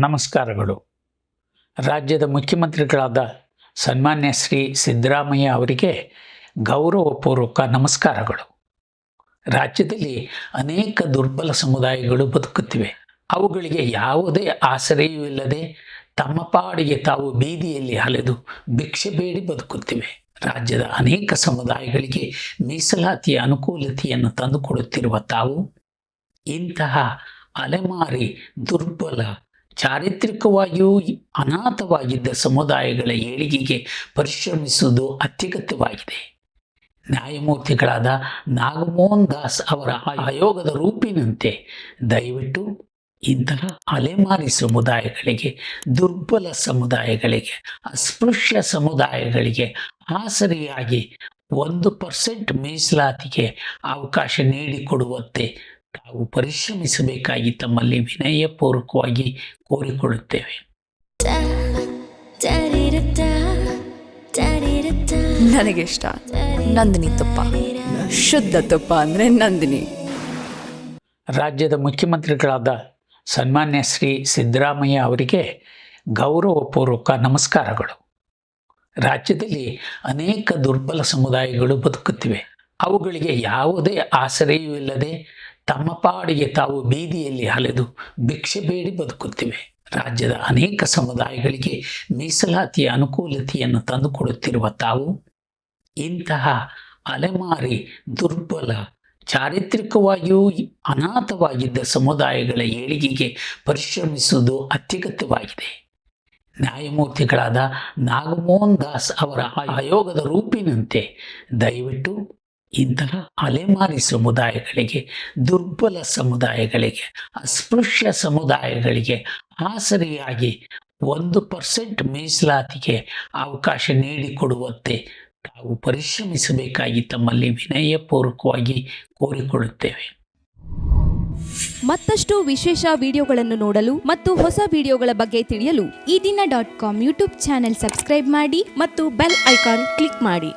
ನಮಸ್ಕಾರಗಳು. ರಾಜ್ಯದ ಮುಖ್ಯಮಂತ್ರಿಗಳಾದ ಸನ್ಮಾನ್ಯ ಶ್ರೀ ಸಿದ್ದರಾಮಯ್ಯ ಅವರಿಗೆ ಗೌರವಪೂರ್ವಕ ನಮಸ್ಕಾರಗಳು. ರಾಜ್ಯದಲ್ಲಿ ಅನೇಕ ದುರ್ಬಲ ಸಮುದಾಯಗಳು ಬದುಕುತ್ತಿವೆ. ಅವುಗಳಿಗೆ ಯಾವುದೇ ಆಸರೆಯೂ ಇಲ್ಲದೆ ತಮ್ಮ ಪಾಡಿಗೆ ತಾವು ಬೀದಿಯಲ್ಲಿ ಅಲೆದು ಭಿಕ್ಷೆ ಬೇಡಿ ಬದುಕುತ್ತಿವೆ. ರಾಜ್ಯದ ಅನೇಕ ಸಮುದಾಯಗಳಿಗೆ ಮೀಸಲಾತಿಯ ಅನುಕೂಲತೆಯನ್ನು ತಂದುಕೊಡುತ್ತಿರುವ ತಾವು ಇಂತಹ ಅಲೆಮಾರಿ ದುರ್ಬಲ ಚಾರಿತ್ರಿಕವಾಗಿಯೂ ಅನಾಥವಾಗಿದ್ದ ಸಮುದಾಯಗಳ ಏಳಿಗೆಗೆ ಪರಿಶ್ರಮಿಸುವುದು ಅತ್ಯಗತ್ಯವಾಗಿದೆ. ನ್ಯಾಯಮೂರ್ತಿಗಳಾದ ನಾಗಮೋಹನ್ ದಾಸ್ ಅವರ ಆಯೋಗದ ರೂಪಿನಂತೆ ದಯವಿಟ್ಟು ಇಂತಹ ಅಲೆಮಾರಿ ಸಮುದಾಯಗಳಿಗೆ, ದುರ್ಬಲ ಸಮುದಾಯಗಳಿಗೆ, ಅಸ್ಪೃಶ್ಯ ಸಮುದಾಯಗಳಿಗೆ ಆಸರಿಯಾಗಿ ಒಂದು ಪರ್ಸೆಂಟ್ ಮೀಸಲಾತಿಗೆ ಅವಕಾಶ ನೀಡಿಕೊಡುವಂತೆ ತಾವು ಪರಿಶ್ರಮಿಸಬೇಕಾಗಿ ತಮ್ಮಲ್ಲಿ ವಿನಯಪೂರ್ವಕವಾಗಿ ಕೋರಿಕೊಳ್ಳುತ್ತೇವೆ. ಇಷ್ಟ ನಂದಿನಿ ತುಪ್ಪ. ಶುದ್ಧ ತುಪ್ಪ ಅಂದರೆ ನಂದಿನಿ. ರಾಜ್ಯದ ಮುಖ್ಯಮಂತ್ರಿಗಳಾದ ಸನ್ಮಾನ್ಯ ಶ್ರೀ ಸಿದ್ದರಾಮಯ್ಯ ಅವರಿಗೆ ಗೌರವಪೂರ್ವಕ ನಮಸ್ಕಾರಗಳು. ರಾಜ್ಯದಲ್ಲಿ ಅನೇಕ ದುರ್ಬಲ ಸಮುದಾಯಗಳು ಬದುಕುತ್ತಿವೆ. ಅವುಗಳಿಗೆ ಯಾವುದೇ ಆಸರೆಯೂ ಇಲ್ಲದೆ ತಮ್ಮ ಪಾಡಿಗೆ ತಾವು ಬೀದಿಯಲ್ಲಿ ಅಲೆದು ಭಿಕ್ಷೆ ಬೇಡಿ ಬದುಕುತ್ತಿವೆ. ರಾಜ್ಯದ ಅನೇಕ ಸಮುದಾಯಗಳಿಗೆ ಮೀಸಲಾತಿಯ ಅನುಕೂಲತೆಯನ್ನು ತಂದುಕೊಡುತ್ತಿರುವ ತಾವು ಇಂತಹ ಅಲೆಮಾರಿ, ದುರ್ಬಲ, ಚಾರಿತ್ರಿಕವಾಗಿಯೂ ಅನಾಥವಾಗಿದ್ದ ಸಮುದಾಯಗಳ ಏಳಿಗೆಗೆ ಪರಿಶ್ರಮಿಸುವುದು ಅತ್ಯಗತ್ಯವಾಗಿದೆ. ನ್ಯಾಯಮೂರ್ತಿಗಳಾದ ನಾಗಮೋಹನ್ ದಾಸ್ ಅವರ ಆಯೋಗದ ರೂಪಿನಂತೆ ದಯವಿಟ್ಟು ಇಂತಹ ಅಲೆಮಾರಿ ಸಮುದಾಯಗಳಿಗೆ, ದುರ್ಬಲ ಸಮುದಾಯಗಳಿಗೆ, ಅಸ್ಪೃಶ್ಯ ಸಮುದಾಯಗಳಿಗೆ ಆಸರೆಯಾಗಿ ಒಂದು ಪರ್ಸೆಂಟ್ ಮೀಸಲಾತಿಗೆ ಅವಕಾಶ ನೀಡಿಕೊಡುವಂತೆ ತಾವು ಪರಿಶ್ರಮಿಸಬೇಕಾಗಿ ತಮ್ಮಲ್ಲಿ ವಿನಯಪೂರ್ವಕವಾಗಿ ಕೋರಿಕೊಳ್ಳುತ್ತೇವೆ. ಮತ್ತಷ್ಟು ವಿಶೇಷ ವಿಡಿಯೋಗಳನ್ನು ನೋಡಲು ಮತ್ತು ಹೊಸ ವಿಡಿಯೋಗಳ ಬಗ್ಗೆ ತಿಳಿಯಲು ಈ ದಿನ dot com YouTube channel subscribe ಮಾಡಿ ಮತ್ತು ಬೆಲ್ ಐಕಾನ್ ಕ್ಲಿಕ್ ಮಾಡಿ.